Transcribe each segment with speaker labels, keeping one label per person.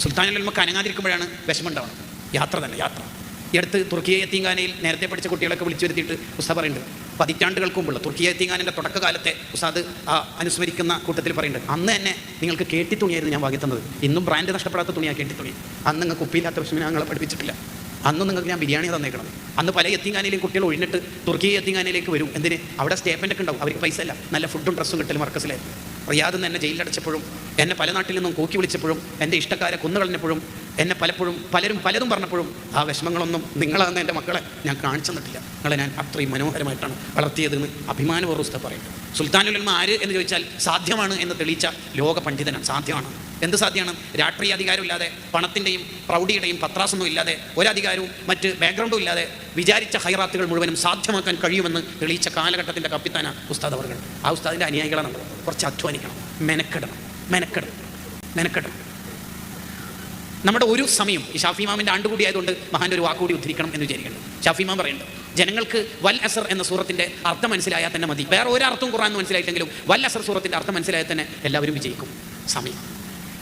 Speaker 1: സുൽത്താനുലമക്ക് അനങ്ങാതിരിക്കുമ്പോഴാണ് വിഷമമുണ്ടാവുന്നത്. യാത്ര തന്നെ യാത്ര. ഈ അടുത്ത് തുർക്കിയ എത്തിങ്കാനയിൽ നേരത്തെ പഠിച്ച കുട്ടികളൊക്കെ വിളിച്ചു വരുത്തിയിട്ട് ഉസ്താ പറയുന്നുണ്ട്. പതിറ്റാണ്ടുകൾക്ക് മുമ്പുള്ള തുർക്കിയ എത്തിങ്കാനിന്റെ തുടക്കകാലത്തെ ഉസ്താദ് അനുസ്മരിക്കുന്ന കൂട്ടത്തിൽ പറയുന്നുണ്ട് അന്ന് തന്നെ നിങ്ങൾക്ക് കേട്ടി തുണിയായിരുന്നു ഞാൻ വാങ്ങി തന്നത്. ഇന്നും ബ്രാൻഡ് നഷ്ടപ്പെടാത്ത തുണിയാണ് കേട്ടി തുണി അന്ന് നിങ്ങൾക്ക് ഉപ്പില്ലാത്ത പ്രശ്നം ഞങ്ങളെ പഠിപ്പിച്ചിട്ടില്ല. അന്ന് നിങ്ങൾക്ക് ഞാൻ ബിരിയാണി തന്നേക്കണം അന്ന് പല എത്തിങ്കാനയിലും കുട്ടികൾ ഒഴിഞ്ഞിട്ട് തുർക്കിയ എത്തിങ്കാനയിലേക്ക് വരും. എന്തിന്? അവിടെ സ്റ്റേപ്പന്റെ ഒക്കെ ഉണ്ടാവും. അവർക്ക് പൈസ ഇല്ല. നല്ല ഫുഡും ഡ്രസ്സും കിട്ടലും മർക്കസിലായിരുന്നു. റിയാദിൽ നിന്ന് എന്നെ ജയിലിലടച്ചപ്പോഴും എന്നെ പല നാട്ടിൽ നിന്നും കൂക്കി വിളിച്ചപ്പോഴും എന്റെ ഇഷ്ടക്കാരെ കൊന്നുകളഞ്ഞപ്പോഴും എന്നെ പലപ്പോഴും പലരും പലതും പറഞ്ഞപ്പോഴും ആ വിഷമങ്ങളൊന്നും നിങ്ങളാണെന്ന് എന്റെ മക്കളെ ഞാൻ കാണിച്ചു തന്നിട്ടില്ല. നിങ്ങളെ ഞാൻ അത്രയും മനോഹരമായിട്ടാണ് വളർത്തിയതെന്ന് അഭിമാനപൂർവ പറയുന്നു. സുൽത്താനുലമ ആര് എന്ന് ചോദിച്ചാൽ സാധ്യമാണ് എന്ന് തെളിയിച്ച ലോക പണ്ഡിതനാണ് സാധ്യമാണ്. എന്ത് സാധ്യമാണ്? രാഷ്ട്രീയ അധികാരമില്ലാതെ പണത്തിന്റെയും പ്രൗഢിയുടെയും പത്രാസൊന്നും ഇല്ലാതെ ഒരധികാരവും മറ്റ് ബാക്ക്ഗ്രൗണ്ടും ഇല്ലാതെ വിചാരിച്ച ഹൈറാത്തുകൾ മുഴുവനും സാധ്യമാക്കാൻ കഴിയുമെന്ന് തെളിയിച്ച കാലഘട്ടത്തിന്റെ കപ്പിത്താന ഉസ്താദ് അവർ ആ ഉസ്താദിന്റെ അനുയായികളാണ് കുറച്ച് അധ്വാനിക്കണം. മെനക്കെടണം. മെനക്കെടണം. മെനക്കെടണം. നമ്മുടെ ഒരു സമയം ഈ ഷാഫിമാമിന്റെ ആണ്ടുകൂടി ആയതുകൊണ്ട് മഹാന്റെ ഒരു വാക്കുകൂടി ഉദ്ധരിക്കണം എന്ന് വിചാരിക്കണം ഷാഫിമാം പറയുന്നുണ്ട് ജനങ്ങൾക്ക് വൽ അസർ എന്ന സൂറത്തിന്റെ അർത്ഥം മനസ്സിലായാൽ തന്നെ മതി. വേറെ ഒരർത്ഥം എന്ന് മനസ്സിലായിട്ടെങ്കിലും വൽ അസർ സൂറത്തിന്റെ അർത്ഥം മനസ്സിലായാൽ തന്നെ എല്ലാവരും വിജയിക്കും. സമയം.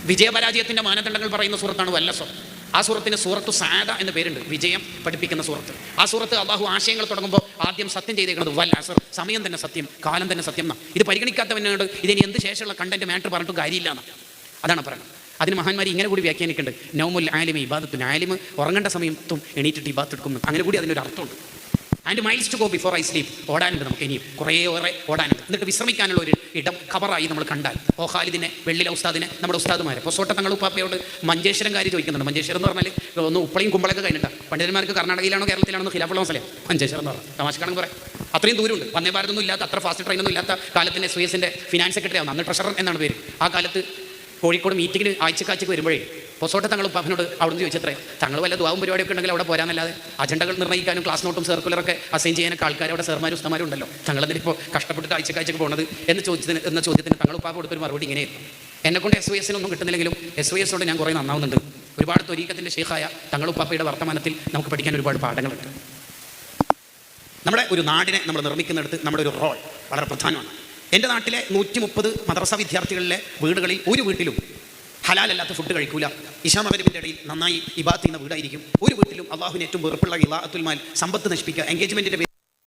Speaker 1: വിജയപരാജയത്തിന്റെ മാനദണ്ഡങ്ങൾ പറയുന്ന സൂറത്താണ് വല്ലസർ ആ സൂറത്തിന് സൂറത്തു സാദ എന്ന പേരുണ്ട്. വിജയം പഠിപ്പിക്കുന്ന സൂറത്ത്. ആ സൂറത്ത് അള്ളാഹു ആശയങ്ങൾ തുടങ്ങുമ്പോൾ ആദ്യം സത്യം ചെയ്തേക്കുന്നത് വൽ അസർ. സമയം തന്നെ സത്യം കാലം തന്നെ സത്യം എന്നാണ്. ഇത് പരിഗണിക്കാത്തവനോട് ഇതിന് എന്ത് ശേഷമുള്ള കണ്ടന്റ് മാറ്റർ പറഞ്ഞിട്ടും കാര്യമില്ല എന്നാണ്. അതാണ് പറയുന്നത് അതിന് മഹാന്മാർ ഇങ്ങനെ കൂടി വ്യാഖ്യാനിക്കുന്നുണ്ട് നൗമുൽ ആലിമ ഇബാദത്തുൻ ആലിമ്. ഉറങ്ങേണ്ട സമയത്തും എണീറ്റിട്ട് ഇബാദത്ത് എടുക്കുന്നു. അങ്ങനെ കൂടി അതിനൊരു അർത്ഥമുണ്ട്. And miles to go before I sleep ഓടാനുണ്ട് നമുക്ക് ഇനിയും. കുറേയേറെ ഓടാനുണ്ട്. എന്നിട്ട് വിശ്രമിക്കാനുള്ള ഒരു ഇടം കവറായി നമ്മൾ കണ്ടാൽ. ഓ ഖാലിദിനെ വെള്ളിലെ ഉസ്താദിനെ നമ്മുടെ ഉസ്താദുമാരെ. പൊസോട്ട തങ്ങൾ ഉപ്പാപ്പയോട് മഞ്ചേശ്വരം കാര്യം ചോദിക്കുന്നുണ്ട്. മഞ്ചേശ്വരം എന്ന് പറഞ്ഞാൽ ഒന്ന് ഉപ്പളയും കുമ്പളൊക്കെ കഴിഞ്ഞിട്ടാണ് പണ്ഡിതന്മാർക്ക് കർണാടകയിലാണോ കേരളത്തിലാണോ ഖിലാഫുള്ള മസലേ മഞ്ചേശ്വരം എന്ന് പറഞ്ഞാൽ തമാശക്കാണെന്ന് പറയാം. അത്രയും ദൂരമുണ്ട്. വന്നേ ഭാരതൊന്നും ഇല്ലാത്ത അത്ര ഫാസ്റ്റ് ട്രെയിനൊന്നും ഇല്ലാത്ത കാലത്തിന്റെ സുയസിന്റെ ഫിനാൻസ് സെക്രട്ടറി ആവുന്നു. അന്ന് ട്രഷറർ എന്നാണ് പേര്. ആ കാലത്ത് കോഴിക്കോട് മീറ്റിങ്ങിന് ആഴ്ചക്കാഴ്ചക്ക് വരുമ്പോഴേ പൊസോട്ടെ തങ്ങൾ പഫനോട് അവിടുന്ന് ചോദിച്ചത്രേ തങ്ങൾ വല്ല ദ്വാവും പരിപാടിയൊക്കെ ഉണ്ടെങ്കിൽ അവിടെ പോരാന്നല്ലാതെ അജണ്ടകൾ നിർണയിക്കാനും ക്ലാസ് നോട്ടും സർക്കുലറൊക്കെ അസൈൻ ചെയ്യാനൊക്കെ ആൾക്കാർ അവിടെ സർമാരും ഉസ്തമാരും ഉണ്ടല്ലോ തങ്ങൾ ഇപ്പോൾ കഷ്ടപ്പെട്ടിട്ട് ആഴ്ചക്കാഴ്ചക്ക് പോകുന്നത് എന്ന് ചോദിച്ചതിന് എന്ന ചോദ്യത്തിന് തങ്ങൾ ഉപ്പാപ്പ കൊടുത്തൊരു മറുപടി ഇങ്ങനെയായിരുന്നു. എന്നെക്കൊണ്ട് എസ് വൈ എസിനൊന്നും കിട്ടുന്നില്ലെങ്കിലും എസ് വൈ എസോട് ഞാൻ കുറേ നന്നാവുന്നുണ്ട്. ഒരുപാട് ത്വരീക്കത്തിന്റെ ഷേഖായ തങ്ങൾ ഉപ്പാപ്പയുടെ വർത്തമാനത്തിൽ നമുക്ക് പഠിക്കാൻ ഒരുപാട് പാഠങ്ങളുണ്ട്. നമ്മുടെ ഒരു നാടിനെ നമ്മൾ നിർമ്മിക്കുന്നിടത്ത് നമ്മുടെ ഒരു റോൾ വളരെ പ്രധാനമാണ്. എന്റെ നാട്ടിലെ നൂറ്റി മുപ്പത് മദ്രസ വിദ്യാർത്ഥികളിലെ വീടുകളിൽ ഒരു വീട്ടിലും ഹലാലല്ലാത്ത ഫുഡ് കഴിക്കൂല. ഇഷാമകരിവിന്റെ ഇടയിൽ നന്നായി ഇബാത്ത് ചെയ്യുന്ന വീടായിരിക്കും. ഒരു വീട്ടിലും അള്ളാഹുവിന് ഏറ്റവും വെറുപ്പുള്ള ഇലാഅത്തുൽ അത്തുൽമാൻ സമ്പത്ത് നശിപ്പിക്കുക എൻഗേജ്മെന്റിന്റെ